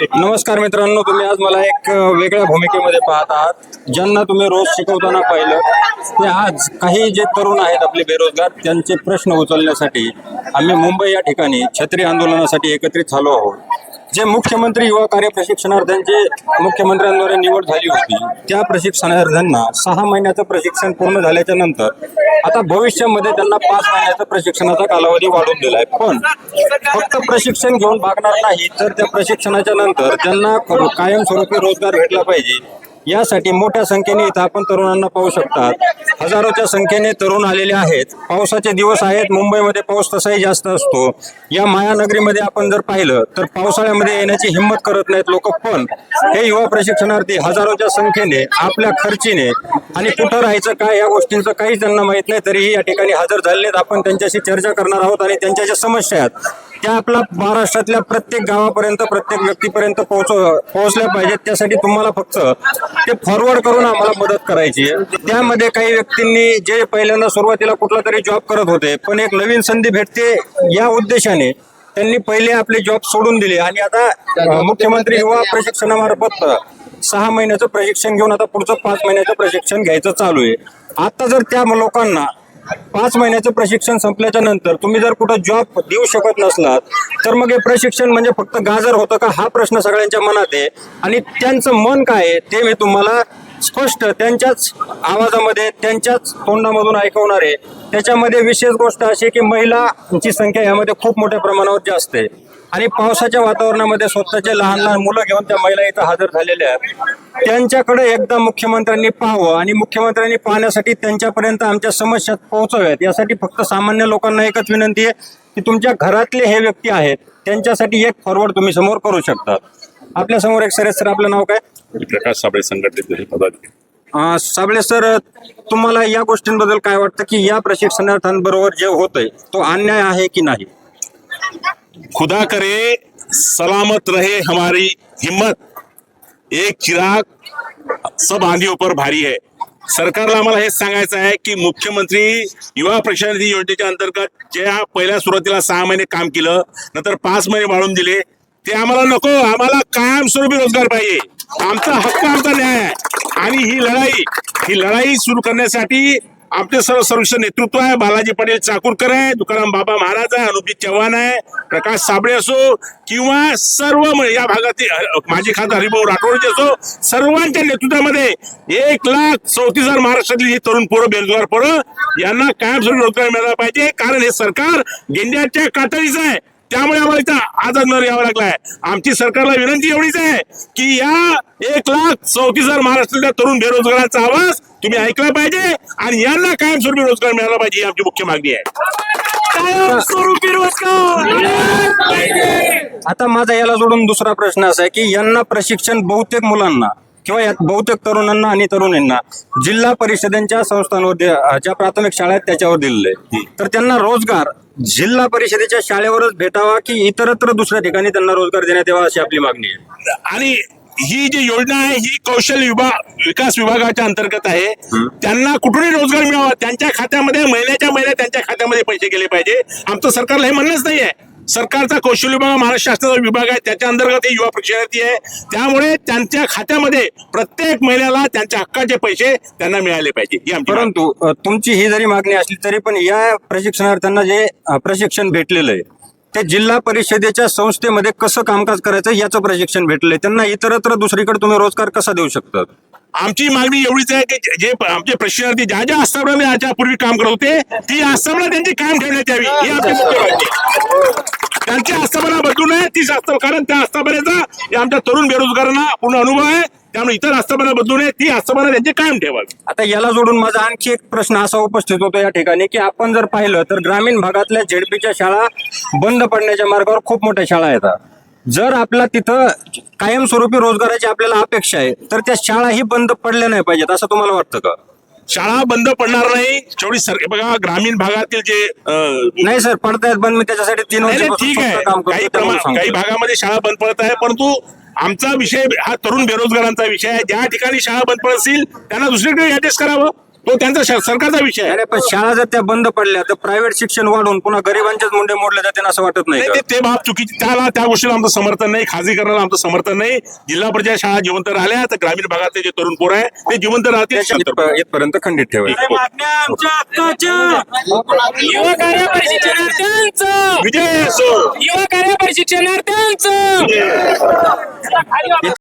नमस्कार मित्रांनो तुम्ही आज मला एक वेगळ्या भूमिकेमध्ये पाहत आहात. ज्यांना तुम्ही रोज शिकवताना पाहिलं ते आज काही जे तरुण आहेत आपले बेरोजगार त्यांचे प्रश्न उचलण्यासाठी आम्ही मुंबई या ठिकाणी छत्री आंदोलनासाठी एकत्रित झालो आहोत. जे मुख्यमंत्री युवा कार्य प्रशिक्षणार्थ्यांचे मुख्यमंत्र्यांद्वारे निवड झाली होती त्या प्रशिक्षणार्थ्यांना सहा महिन्याचं प्रशिक्षण पूर्ण झाल्याच्यानंतर आता भविष्यामध्ये त्यांना पाच महिन्याचा प्रशिक्षणाचा कालावधी वाढवून दिलाय. पण फक्त प्रशिक्षण घेऊन भागणार नाही तर त्या प्रशिक्षणाच्या नंतर त्यांना कायमस्वरूपी रोजगार भेटला पाहिजे. यासाठी मोठ्या संख्येने इथं आपण तरुणांना पाहू शकतात. हजारोच्या संख्येने तरुण आलेले आहेत. पावसाचे दिवस आहेत. मुंबईमध्ये पाऊस तसाही जास्त असतो. या मायानगरीमध्ये आपण जर पाहिलं तर पावसाळ्यामध्ये येण्याची हिंमत करत नाहीत लोक. पण हे युवा प्रशिक्षणार्थी हजारोच्या संख्येने आपल्या खर्चीने आणि कुठं राहायचं काय या गोष्टींचं काहीच त्यांना माहीत नाही तरीही या ठिकाणी हजर झालेत आपण त्यांच्याशी चर्चा करणार आहोत आणि त्यांच्या ज्या समस्या आहेत त्या आपल्या महाराष्ट्रातल्या प्रत्येक गावापर्यंत प्रत्येक व्यक्तीपर्यंत पोहोच पोहोचल्या पाहिजेत. त्यासाठी तुम्हाला फक्त ते फॉरवर्ड करून आम्हाला मदत करायची आहे. त्यामध्ये काही व्यक्तींनी जे पहिल्यांदा सुरुवातीला कुठला तरी जॉब करत होते पण एक नवीन संधी भेटते या उद्देशाने त्यांनी पहिले आपले जॉब सोडून दिले. आणि आता मुख्यमंत्री युवा प्रशिक्षणामार्फत सहा महिन्याचं प्रशिक्षण घेऊन आता पुढचं पाच महिन्याचं प्रशिक्षण घ्यायचं चालू आहे. आता जर त्या लोकांना पाच महिन्याचं प्रशिक्षण संपल्याच्या नंतर तुम्ही जर कुठं जॉब देऊ शकत नसलात तर मग हे प्रशिक्षण म्हणजे फक्त गाजर होतं का? हा प्रश्न सगळ्यांच्या मनात आहे. आणि त्यांचं मन काय आहे ते मी तुम्हाला स्पष्ट त्यांच्याच आवाजामध्ये त्यांच्याच तोंडामधून ऐकवणार आहे. त्याच्यामध्ये विशेष गोष्ट अशी आहे की महिलांची संख्या यामध्ये खूप मोठ्या प्रमाणावर जास्त आहे. आणि पावसाच्या वातावरणामध्ये स्वतःचे लहान लहान मुलं घेऊन त्या महिला इथं हजर झालेल्या आहेत. त्यांच्याकडे एकदा मुख्यमंत्र्यांनी पाहावं आणि मुख्यमंत्र्यांनी पाहण्यासाठी त्यांच्यापर्यंत आमच्या समस्या पोहोचव्यात यासाठी फक्त सामान्य लोकांना एकच विनंती आहे की तुमच्या घरातले हे व्यक्ती आहेत त्यांच्यासाठी एक फॉरवर्ड तुम्ही समोर करू शकता. आपल्यासमोर एक सर सर आपलं नाव काय? प्रकाश साबळे साबळे सर तुम्हाला या गोष्टींबद्दल काय वाटतं की या प्रशिक्षणार्थ्यांबरोबर जे होतंय तो अन्याय आहे की नाही? खुदा करे सलामत रहे हमारी हिम्मत। एक चिराग सब आंधियों पर भारी है। सरकारला आम्हाला हेच सांगायचं आहे की मुख्यमंत्री युवा प्रशिक्षण योजनेच्या अंतर्गत ज्या पहिल्या सुरुवातीला सहा महिने काम केलं नंतर पाच महिने वाढून दिले ते आम्हाला नको आम्हाला कायमस्वरूपी रोजगार पाहिजे. आमचा हक्क आमचा न्याय आहे. आणि ही लढाई ही लढाई सुरू करण्यासाठी आमचे सर्व सर्वोच्च नेतृत्व आहे. बालाजी पाटील चाकूरकर आहे. तुकाराम बाबा महाराज आहे. अनुपित चव्हाण आहे. प्रकाश साबळे असो किंवा सर्व म- या भागातील माजी खासदार हरिभाऊ राठोडचे असो सर्वांच्या नेतृत्वामध्ये एक लाख चौतीस हजार महाराष्ट्रातली ही तरुण पोरं बेरोजगार पोरं यांना कायमस्वरूपी रोजगार मिळाला पाहिजे. कारण हे सरकार गेंड्याच्या कातडीचं आहे. त्यामुळे आम्हाला इथं आजाद नर यावं लागलाय. आमची सरकारला विनंती एवढीच आहे की या एक लाख चौतीस हजार महाराष्ट्रातल्या तरुण बेरोजगारांचा आवाज तुम्ही ऐकला पाहिजे आणि यांना कायमस्वरूपी रोजगार मिळाला पाहिजे ही आमची मुख्य मागणी आहे. कायमस्वरूपी रोजगार आता माझा याला जोडून दुसरा प्रश्न असा आहे की यांना प्रशिक्षण बहुतेक मुलांना किंवा यात बहुतेक तरुणांना आणि तरुणींना जिल्हा परिषदांच्या संस्थांवर ज्या प्राथमिक शाळा आहेत त्याच्यावर दिलेलं तर त्यांना रोजगार जिल्हा परिषदेच्या शाळेवरच भेटावा की इतरत्र दुसऱ्या ठिकाणी त्यांना रोजगार देण्यात यावा अशी आपली मागणी आहे? आणि ही जी योजना आहे ही कौशल्य विभाग विकास विभागाच्या अंतर्गत आहे. त्यांना कुठूनही रोजगार मिळावा त्यांच्या खात्यामध्ये महिन्याच्या महिन्यात त्यांच्या खात्यामध्ये पैसे गेले पाहिजे. आमचं सरकारला हे म्हणणंच नाही आहे. सरकारचा कौशल्य विभाग महाराष्ट्र शासनाचा विभाग आहे त्याच्या अंतर्गत हे युवा प्रशिक्षणार्थी आहे. त्यामुळे त्यांच्या खात्यामध्ये प्रत्येक महिन्याला त्यांच्या हक्काचे पैसे त्यांना मिळाले पाहिजे. ही. परंतु तुमची ही जरी मागणी असली तरी पण या प्रशिक्षणार्थ्यांना जे प्रशिक्षण भेटलेलं आहे ते जिल्हा परिषदेच्या संस्थेमध्ये कसं कामकाज करायचं याचं प्रशिक्षण भेटलंय. त्यांना इतरत्र दुसरीकडे तुम्ही रोजगार कसा देऊ शकतात? आमची मागणी एवढीच आहे की जे- आमचे प्रशिक्षणार्थी ज्या ज्या आस्थापनामध्ये याच्या पूर्वी काम करत होते ती आस्थापना त्यांची काम ठेवण्यात यावी ही आमची मुख्य मागणी त्यांची आस्थापना बदलू नये तीच आस्थापना कारण त्या आस्थापनेचा या आमच्या तरुण बेरोजगारांना पूर्ण अनुभव आहे. त्यामुळे इतर आस्थापना बदलू नये ती आस्थापना त्यांची कायम ठेवावी. आता याला जोडून माझा आणखी एक प्रश्न असा उपस्थित होतो या ठिकाणी की आपण जर पाहिलं तर ग्रामीण भागातल्या झेडपीच्या शाळा बंद पडण्याच्या मार्गावर खूप मोठ्या शाळा येतात. जर आपला तिथं कायमस्वरूपी रोजगाराची आपल्याला अपेक्षा आहे तर त्या शाळाही बंद पडल्या नाही पाहिजेत असं तुम्हाला वाटतं का? शाळा बंद पडणार नाही सर बघा ग्रामीण भागातील जे नाही सर पडतायत बंद मी त्याच्यासाठी तीन नाही, नाही, वर्षापासून ठीक आहे. काही करतो त्यामुळे प्रमा- काही. भागामध्ये शाळा बंद पडत आहे परंतु आमचा विषय हा तरुण बेरोजगारांचा विषय आहे. ज्या ठिकाणी शाळा बंद पडत असतील त्यांना दुसरीकडे ऍडजस्ट करावं. तो त्यांचा श- सरकारचा विषय आहे. अरे पण शाळा जर त्या बंद पडल्या तर प्रायव्हेट शिक्षण वाढून पुन्हा गरिबांचेच मुंडे मोडले जातील असं वाटत नाही नाही का? ते- ते बाब चुकीची त्याला त्या गोष्टीला आमचं समर्थन नाही खाजगीकरणाला आमचं समर्थन नाही. जिल्हा परिषद शाळा जिवंत राहिल्या तर ग्रामीण भागातले जे तरुण पोर आहे ते जिवंत राहतील. इथप- इथपर्यंत खंडित ठेवायचं. मागण्या आमच्या हक्काच्या. युवा कार्य प्रशिक्षणार्थ्यांचं विजय असो युवा कार्य प्रशिक्षणार्थ्यांचं